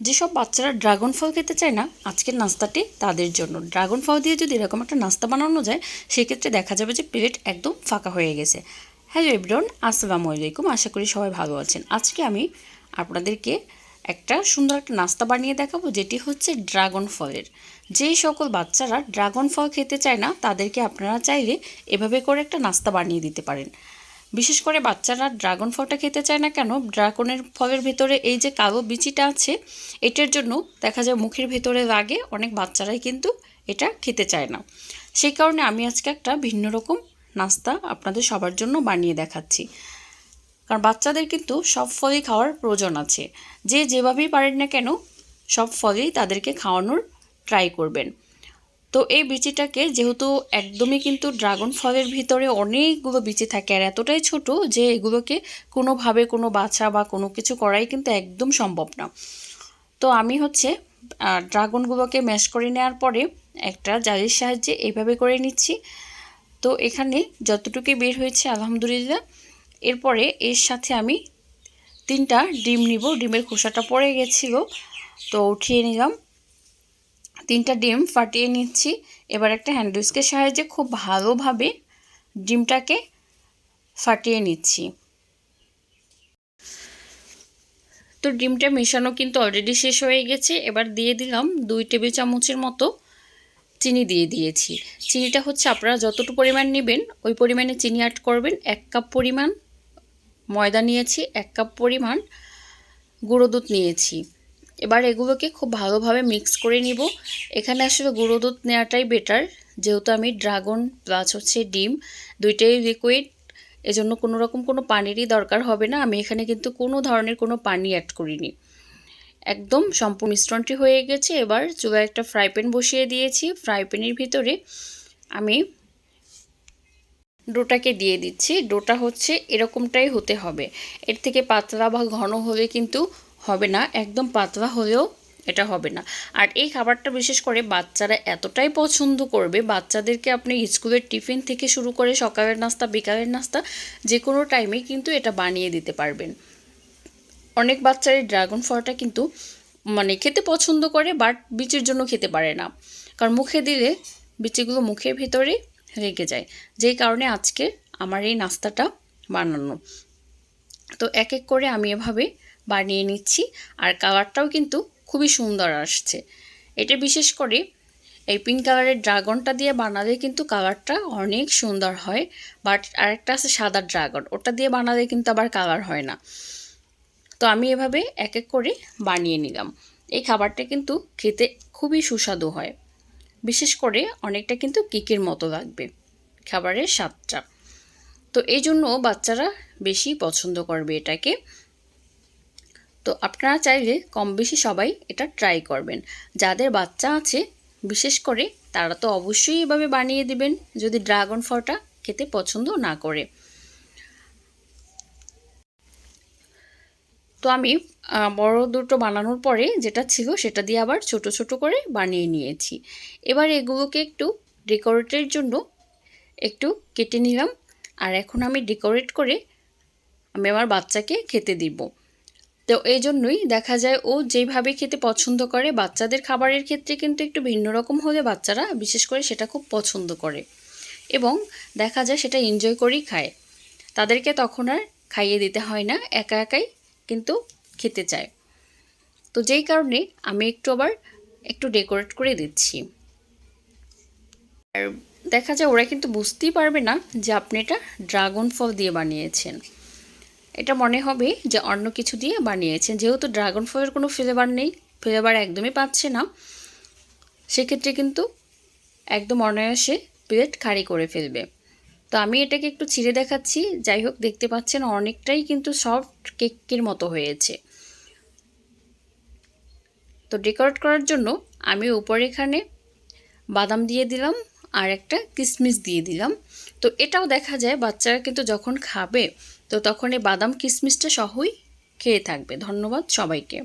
যেসব বাচ্চারা ড্রাগন ফল খেতে চায় না, আজকের নাস্তাটি তাদের জন্য। ড্রাগন ফল দিয়ে যদি এরকম একটা নাস্তা বানানো যায়, সেক্ষেত্রে দেখা যাবে যে প্লেট একদম ফাঁকা হয়ে গেছে। হ্যালো এভরিওয়ান, আসসালামু আলাইকুম। আশা করি সবাই ভালো আছেন। আজকে আমি আপনাদেরকে একটা সুন্দর একটা নাস্তা বানিয়ে দেখাবো, যেটি হচ্ছে ড্রাগন ফলের। যেই সকল বাচ্চারা ড্রাগন ফল খেতে চায় না, তাদেরকে আপনারা চাইলে এভাবে করে একটা নাস্তা বানিয়ে দিতে পারেন। বিশেষ করে বাচ্চারা ড্রাগন ফলটা খেতে চায় না কেন? ড্রাগনের ফলের ভেতরে এই যে কালো বিচিটা আছে, এটার জন্য দেখা যায় মুখের ভেতরে লাগে, অনেক বাচ্চারাই কিন্তু এটা খেতে চায় না। সেই কারণে আমি আজকে একটা ভিন্ন রকম নাস্তা আপনাদের সবার জন্য বানিয়ে দেখাচ্ছি। কারণ বাচ্চাদের কিন্তু সব ফলই খাওয়ার প্রয়োজন আছে। যে যেভাবেই পারেন না কেন, সব ফলই তাদেরকে খাওয়ানোর ট্রাই করবেন। তো এই বিচিটাকে যেহেতু একদমই কিন্তু ড্রাগন ফলের ভিতরে অনেকগুলো বিচি থাকে, আর এতটাই ছোট যে এগুলোকে কোনোভাবে কোনো বাছা বা কোনো কিছু করাই কিন্তু একদম সম্ভব না। তো আমি হচ্ছে ড্রাগনগুলোকে ম্যাশ করে নেওয়ার পরে একটা জালির সাহায্যে এইভাবে করে নিচ্ছি। তো এখানে যতটুকুই বের হয়েছে আলহামদুলিল্লাহ। এরপরে এর সাথে আমি তিনটা ডিম নিব, ডিমের খোসাটা পড়ে গেছিল। তো উঠিয়ে নিলাম। তিনটা ডিম ফাটিয়ে নিচ্ছি। এবার একটা হ্যান্ডউইচকের সাহায্যে খুব ভালোভাবে ডিমটাকে ফাটিয়ে নিচ্ছি। তো ডিমটা মেশানো কিন্তু অলরেডি শেষ হয়ে গেছে। এবার দিয়ে দিলাম দুই টেবিল চামচের মতো চিনি দিয়ে দিয়েছি। চিনিটা হচ্ছে আপনারা যতটুকু পরিমাণ নেবেন, ওই পরিমাণে চিনি অ্যাড করবেন। এক কাপ পরিমাণ ময়দা নিয়েছি, এক কাপ পরিমাণ গুঁড়ো দুধ নিয়েছি। এবার এগুলোকে খুব ভালোভাবে মিক্স করে নিব। এখানে আসলে গুঁড়ো দুধ নেওয়াটাই বেটার যেহেতু আমি ড্রাগন প্লাস হচ্ছে ডিম, দুইটাই লিকুইড এজন্য কোনো রকম কোনো পানিরই দরকার হবে না। আমি এখানে কিন্তু কোনো ধরনের কোনো পানি অ্যাড করিনি। একদম সম্পূর্ণ মিশ্রণটি হয়ে গেছে। এবার চুলায় একটা ফ্রাই প্যান বসিয়ে দিয়েছি। ফ্রাই প্যানের ভিতরে আমি ডোটাকে দিয়ে দিচ্ছি। ডোটা হচ্ছে এরকমটাই হতে হবে। এর থেকে পাতলা বা ঘন হলে কিন্তু হবে না, একদম পাতলা হলেও এটা হবে না। আর এই খাবারটা বিশেষ করে বাচ্চারা এতটাই পছন্দ করবে, বাচ্চাদেরকে আপনি স্কুলের টিফিন থেকে শুরু করে সকালের নাস্তা, বিকালের নাস্তা যে কোনো টাইমে কিন্তু এটা বানিয়ে দিতে পারবেন। অনেক বাচ্চারা ড্রাগন ফলটা কিন্তু মানে খেতে পছন্দ করে, বাট বিচির জন্য খেতে পারে না। কারণ মুখে দিলে বিচিগুলো মুখের ভিতরে রেগে যায়। যেই কারণে আজকে আমার এই নাস্তাটা বানানো। তো এক এক করে আমি এভাবে বানিয়ে নিচ্ছি। আর কালারটাও কিন্তু খুবই সুন্দর আসছে। এটা বিশেষ করে এই পিঙ্ক কালারের ড্রাগনটা দিয়ে বানালে কিন্তু কালারটা অনেক সুন্দর হয়। বাট আরেকটা আছে সাদা ড্রাগন ওটা দিয়ে বানালে কিন্তু আবার কালার হয় না। তো আমি এভাবে এক এক করে বানিয়ে নিলাম। এই খাবারটা কিন্তু খেতে খুবই সুস্বাদু হয়। বিশেষ করে অনেকটা কিন্তু কেকের মতো লাগবে খাবারের স্বাদটা। তো এই জন্য বাচ্চারা বেশি পছন্দ করবে এটাকে। তো আপনারা চাইলে কম বেশি সবাই এটা ট্রাই করবেন। যাদের বাচ্চা আছে, বিশেষ করে তারা তো অবশ্যই এভাবে বানিয়ে দিবেন যদি ড্রাগন ফলটা খেতে পছন্দ না করে। তো আমি বড় দুটো বানানোর পরে যেটা ছিল সেটা দিয়ে আবার ছোট ছোট করে বানিয়ে নিয়েছি। এবার এগুলোকে একটু ডেকোরেটের জন্য একটু কেটে নিলাম। আর এখন আমি ডেকোরেট করে আমি আমার বাচ্চাকে খেতে দিব। তো এই জন্যই দেখা যায় ও যেভাবে খেতে পছন্দ করে, বাচ্চাদের খাবারের ক্ষেত্রে কিন্তু একটু ভিন্ন রকম হলে বাচ্চারা বিশেষ করে সেটা খুব পছন্দ করে এবং দেখা যায় সেটা এনজয় করেই খায়। তাদেরকে তখন আর খাইয়ে দিতে হয় না, একা একাই কিন্তু খেতে চায়। তো যেই কারণে আমি একটু আবার একটু ডেকোরেট করে দিচ্ছি। আর দেখা যায় ওরা কিন্তু বুঝতেই পারবে না যে আপনি এটা ড্রাগন ফল দিয়ে বানিয়েছেন। এটা মনে হবে যে অন্য কিছু দিয়ে বানিয়েছেন যেহেতু ড্রাগন ফলের কোনো ফ্লেভার নেই ফ্লেভার একদমই পাচ্ছে না, সেক্ষেত্রে কিন্তু একদম অনায়াসে প্লেট খাড়ি করে ফেলবে। তো আমি এটাকে একটু ছিঁড়ে দেখাচ্ছি, যাই হোক দেখতে পাচ্ছেন অনেকটাই কিন্তু সফট কেকের মতো হয়েছে। তো ডেকোরেট করার জন্য আমি উপরে এখানে বাদাম দিয়ে দিলাম আর একটা কিশমিশ দিয়ে দিলাম। তো এটাও দেখা যায়, বাচ্চারা কিন্তু যখন খাবে তো তখন এই বাদাম কিশমিশটা সহই খেয়ে থাকবে। ধন্যবাদ সবাইকে।